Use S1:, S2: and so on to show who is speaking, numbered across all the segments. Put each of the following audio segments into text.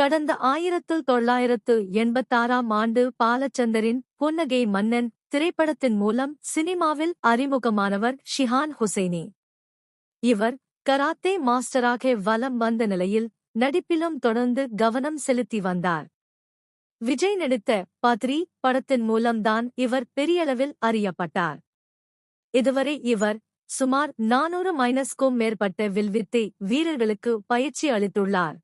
S1: கடந்த ஆயிரத்து தொள்ளாயிரத்து எண்பத்தாறாம் ஆண்டு பாலச்சந்தரின் புன்னகை மன்னன் திரைப்படத்தின் மூலம் சினிமாவில் அறிமுகமானவர் ஷிஹான் ஹுசைனி. இவர் கராத்தே மாஸ்டராக வலம் வந்த நிலையில் நடிப்பிலும் தொடர்ந்து கவனம் செலுத்தி வந்தார். விஜய் நடித்த பத்ரி படத்தின் மூலம்தான் இவர் பெரியளவில் அறியப்பட்டார். இதுவரை இவர் சுமார் நானூறு மைனஸ்க்கும் மேற்பட்ட வில்வித்தை வீரர்களுக்கு பயிற்சி அளித்துள்ளார்.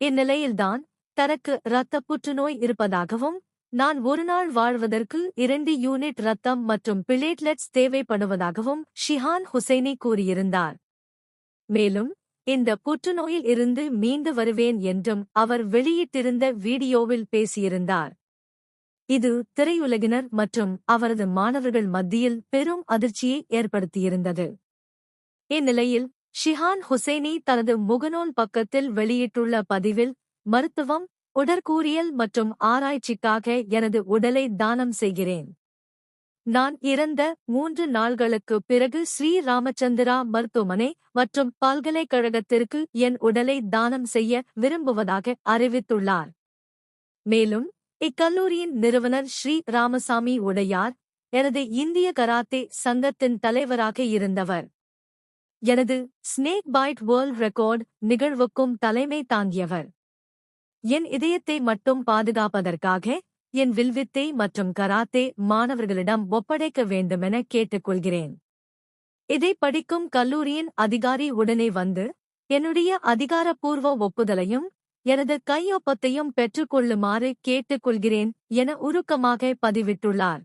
S1: இந்நிலையில்தான் தனக்கு இரத்த புற்றுநோய் இருப்பதாகவும் நான் ஒருநாள் வாழ்வதற்கு இரண்டு யூனிட் ரத்தம் மற்றும் பிளேட்லெட்ஸ் தேவைப்படுவதாகவும் ஷிஹான் ஹுசைனி கூறியிருந்தார். மேலும் இந்த புற்றுநோயில் இருந்து மீண்டு வருவேன் என்றும் அவர் வெளியிட்டிருந்த வீடியோவில் பேசியிருந்தார். இது திரையுலகினர் மற்றும் அவரது மாணவர்கள் மத்தியில் பெரும் அதிர்ச்சியை ஏற்படுத்தியிருந்தது. இந்நிலையில் ஷிஹான் ஹுசைனி தனது முகநூல் பக்கத்தில் வெளியிட்டுள்ள பதிவில் மருத்துவம் உடற்கூறியல் மற்றும் ஆராய்ச்சிக்காக எனது உடலை தானம் செய்கிறேன். நான் இறந்த மூன்று நாள்களுக்கு பிறகு ஸ்ரீ ராமச்சந்திரா மருத்துவமனை மற்றும் பல்கலைக்கழகத்திற்கு என் உடலை தானம் செய்ய விரும்புவதாக அறிவித்துள்ளார். மேலும் இக்கல்லூரியின் நிறுவனர் ஸ்ரீ ராமசாமி உடையார் எனது இந்திய கராத்தே சங்கத்தின் தலைவராக இருந்தவர். எனது ஸ்னேக் பைட் வேர்ல்ட் ரெக்கார்ட் நிகழ்வுக்கும் தலைமை தாங்கியவர். என் இதயத்தை மட்டும் பாதுகாப்பதற்காக என் வில்வித்தை மற்றும் கராத்தே மாணவர்களிடம் ஒப்படைக்க வேண்டுமென கேட்டுக்கொள்கிறேன். இதை படிக்கும் கல்லூரியின் அதிகாரி உடனே வந்து என்னுடைய அதிகாரப்பூர்வ ஒப்புதலையும் எனது கையொப்பத்தையும் பெற்றுக்கொள்ளுமாறு கேட்டுக்கொள்கிறேன் என உருக்கமாக பதிவிட்டுள்ளார்.